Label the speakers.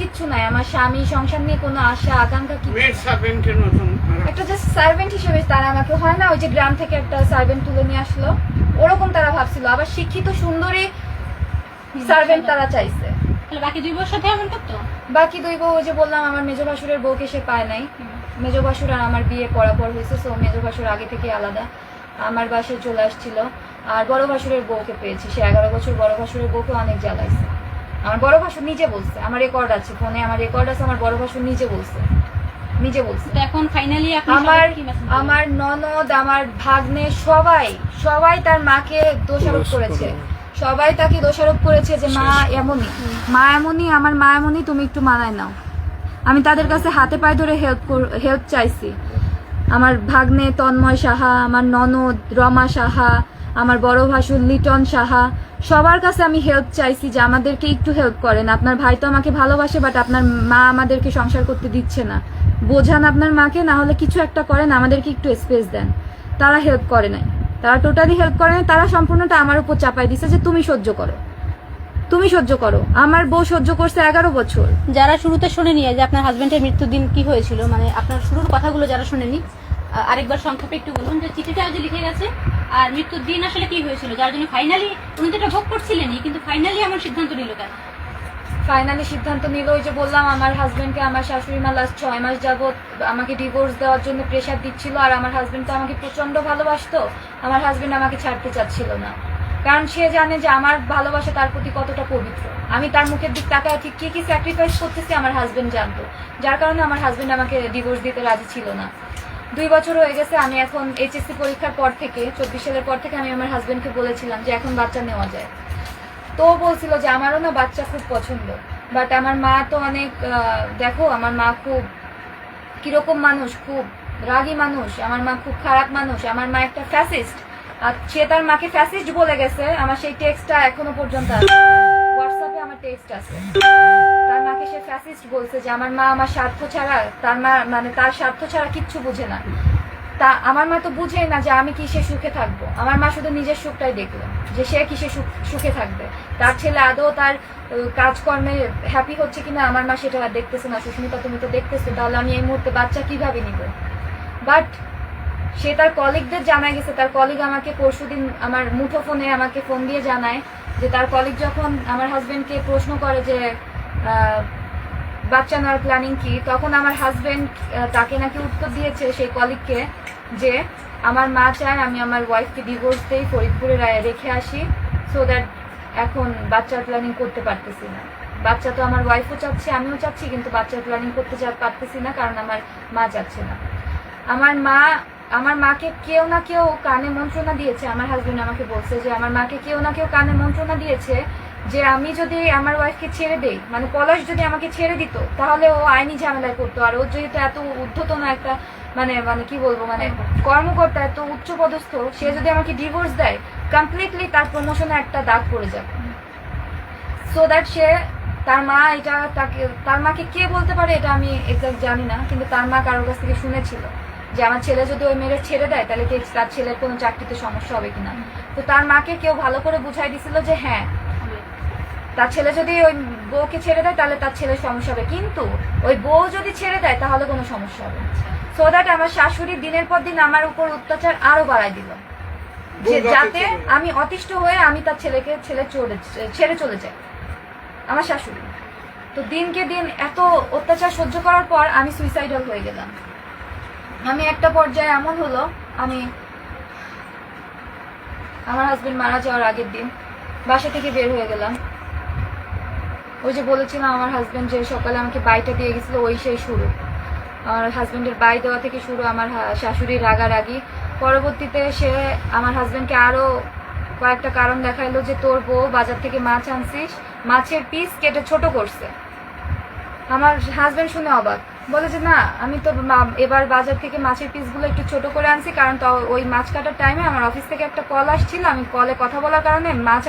Speaker 1: কিচ্ছু নাই। আমার স্বামী সংসার নিয়ে কোনো আশা আকাঙ্ক্ষা কি
Speaker 2: সার্ভেন্টের মতন
Speaker 1: একটা জাস্ট সার্ভেন্ট হিসেবে তারা আমাকে হয় না ওই যে গ্রাম থেকে একটা সার্ভেন্ট তুলে নিয়ে আসলো? ওরকম তারা ভাবছিল। আবার শিক্ষিত সুন্দরী সার্ভেন্ট তারা চাইছে।
Speaker 3: তাহলে বাকি দুই বছর সাথে এমন করতো
Speaker 1: বাকি দুই বউ ওই যে বললাম আমার মেজ ভাসুরের বউকে সে পায় নাই। মেজ ভাসুর আর আমার বিয়ে পরাপর হয়েছে সো মেজ ভাসুর আগে থেকে আলাদা। আমার বাসায় চলে আসছিল। আর বড় ভাসুরের বউকে পেয়েছি। সে এগারো বছর বড় ভাসুরের বউকে অনেক জ্বালাইছে। আমার বড় ভাসুর নিজে বলছে আমার রেকর্ড আছে ফোনে আমার রেকর্ড আছে আমার বড় ভাসুর নিজে বলছে নিজে বলছে।
Speaker 3: তো এখন ফাইনালি
Speaker 1: আমার? আমার ননদ আমার ভাগ্নে সবাই সবাই তার মাকে দোষারোপ করেছে। সবাই তাকে দোষারোপ করেছে যে মা এমনই মা এমনই আমার মা এমনই তুমি একটু মানায় নাও। আমি তাদের কাছে হাতে পায়ে ধরে হেল্প হেল্প চাইছি। আমার ভাগ্নে তন্ময় সাহা আমার ননদ রমা সাহা আমার বড় ভাসুর লিটন সাহা, সবার কাছে আমি হেল্প চাইছি যে আমাদেরকে একটু হেল্প করেন। আপনার ভাই তো আমাকে ভালোবাসে বাট আপনার মা আমাদেরকে সংসার করতে দিচ্ছে না। বোঝান আপনার মাকে, না হলে কিছু একটা করেন, আমাদেরকে একটু স্পেস দেন। তারা হেল্প করে নাই। তারা টোটালি হেল্প করে নাই, তারা সম্পূর্ণটা আমার উপর চাপাই দিছে যে তুমি সহ্য করো। তুমি সহ্য করো। আমার বউ সহ্য করছে এগারো বছর।
Speaker 3: যারা শুরুতে শুনেনি যে আপনার হাজবেন্ডের মৃত্যুর দিন কি হয়েছিল? মানে আপনার শুরুর কথাগুলো যারা শুনেনি আরেকবার সংক্ষেপে একটু বলুন যে চিঠিটা যে লিখে গেছে আর মৃত্যুর দিন আসলে কি হয়েছিল? যার জন্য ফাইনালি উনি তো এটা ভোগ করছিলেনই, কিন্তু ফাইনালি আমার সিদ্ধান্ত নিল কেন?
Speaker 1: ফাইনালি সিদ্ধান্ত নিল ওই যে বললাম, আমার হাজবেন্ডকে আমার শাশুড়ি মা লাস্ট ছয় মাস যাবত আমাকে ডিভোর্স দেওয়ার জন্য প্রেশার দিচ্ছিল আর আমার হাজবেন্ড তো আমাকে প্রচণ্ড ভালোবাসতো, আমার হাজবেন্ড আমাকে ছাড়তে চাচ্ছিল না। কারণ সে জানে যে আমার ভালোবাসা তার প্রতি কতটা পবিত্র। আমি তার মুখের দিক তাকায় ঠিক কি কি স্যাক্রিফাইস করতেছি আমার হাজবেন্ড জানতো। যার কারণে আমার হাজবেন্ড আমাকে ডিভোর্স দিতে রাজি ছিল না। দুই বছর হয়ে গেছে, আমি এখন এইচএসসি পরীক্ষার পর থেকে, চব্বিশ সালের পর থেকে আমি আমার হাজব্যান্ডকে বলেছিলাম যে এখন বাচ্চা নেওয়া যায়। তো বলছিল যে আমারও না বাচ্চা খুব পছন্দ বাট আমার মা তো অনেক দেখো আমার মা খুব কীরকম মানুষ, খুব রাগী মানুষ, আমার মা খুব খারাপ মানুষ, আমার মা একটা ফ্যাসিস্ট আর সে তার মাকে ফ্যাসিস্ট বলে গেছে, আমার সেই টেক্সটটা এখনও পর্যন্ত আছে। হোয়াটসঅ্যাপে আমার টেক্সট আছে। মাকে সে ফ্যাসিস্ট বলছে যে, আমার মা আমার স্বার্থ ছাড়া, তার মা মানে তার স্বার্থ ছাড়া কিচ্ছু বুঝে না। তা আমার মা তো বুঝেই না যে আমি কিসে সুখে থাকব। আমার মা শুধু নিজের সুখটাই দেখল, যে সে কিসে সুখ- থাকবে। তার ছেলে আদৌ তার কাজকর্মে হ্যাপি হচ্ছে কিনা, আমার মা সেটা দেখতেছে না। সুস্মিতা, তুমি তো দেখতেছো, তাহলে আমি এই মুহূর্তে বাচ্চা কীভাবে নিব? বাট সে তার কলিগদের জানায় গেছে। তার কলিগ আমাকে পরশুদিন আমার মুঠো ফোনে আমাকে ফোন দিয়ে জানায় যে, তার কলিগ যখন আমার হাজবেন্ডকে প্রশ্ন করে যে বাচ্চা নেওয়ার প্ল্যানিং কি? তখন আমার হাজবেন্ড তাকে নাকি উত্তর দিয়েছে সেই কলিগকে যে, আমার মা চায় আমি আমার ওয়াইফকে ডিভোর্স দেই ফরিদপুরে রেখে আসি সো দ্যাট এখন বাচ্চার প্ল্যানিং করতে পারতেছি না। বাচ্চা তো আমার ওয়াইফও চাচ্ছে, আমিও চাচ্ছি, কিন্তু বাচ্চার প্ল্যানিং করতে চা- পারতেছি না, কারণ আমার মা চাচ্ছে না। আমার মা, আমার মাকে কেউ না কেউ কানে মন্ত্রণা দিয়েছে। আমার হাজবেন্ড আমাকে বলছে যে, আমার মাকে কেউ না কেউ কানে মন্ত্রণা দিয়েছে যে আমি যদি আমার ওয়াইফকে ছেড়ে দেই মানে পলাশ যদি আমাকে ছেড়ে দিত, তাহলে ও আইনি ঝামেলায় করতো আর ও যেহেতু এত উদ্ধতন একটা মানে মানে কি বলব মানে কর্মকর্তা, এত উচ্চ পদস্থ সে যদি আমাকে ডিভোর্স দেয় কমপ্লিটলি তার প্রমোশনে একটা দাগ পড়ে যাবে। সো দ্যাট সে, তার মা এটা তাকে, তার মাকে কে বলতে পারে এটা আমি এক্সাক্ট জানি না, কিন্তু তার মা কারোর কাছ থেকে শুনেছিল যে আমার ছেলে যদি ওই মেয়েরা ছেড়ে দেয়, তাহলে কি তার ছেলের কোনো চাকরিতে সমস্যা হবে কিনা? তো তার মাকে কেউ ভালো করে বুঝাই দিছিল যে হ্যাঁ তার ছেলে যদি ওই বউকে ছেড়ে দেয় তাহলে তার ছেলের সমস্যা হবে। কিন্তু ওই বউ যদি ছেড়ে দেয় তাহলে কোনো সমস্যা হবে সো দ্যাট আমার শাশুড়ি দিনের পর দিন আমার উপর অত্যাচার আরও বাড়াই দিল। যে যাতে আমি অতিষ্ঠ হয়ে আমি তার ছেলেকে ছেলে চলে ছেড়ে চলে যাই। আমার শাশুড়ি। তো দিনকে দিন এত অত্যাচার সহ্য করার পর আমি সুইসাইডাল হয়ে গেলাম। আমি একটা পর্যায়ে এমন হলো আমি আমার হাজবেন্ড মারা যাওয়ার আগের দিন বাসা থেকে বের হয়ে গেলাম। ওই যে বলেছিলাম আমার হাজব্যান্ড যে সকালে আমাকে বাইটা দিয়ে গেছিল, ওই সেই শুরু। আমার হাজব্যান্ডের বাই দেওয়া থেকে শুরু আমার শাশুড়ির রাগারাগি। পরবর্তীতে সে আমার হাজব্যান্ডকে আরও কয়েকটা কারণ দেখাইলো যে তোর বউ বাজার থেকে মাছ আনছিস, মাছের পিস কেটে ছোট করছে। আমার হাজব্যান্ড শুনে অবাক। বলে যে, না, আমি তো এবার বাজার থেকে মাছের পিসগুলো একটু ছোট করে আনছি, কারণ ওই মাছ কাটার টাইমে আমার অফিস থেকে একটা কল আসছিল, আমি কলে কথা বলার কারণে মাছ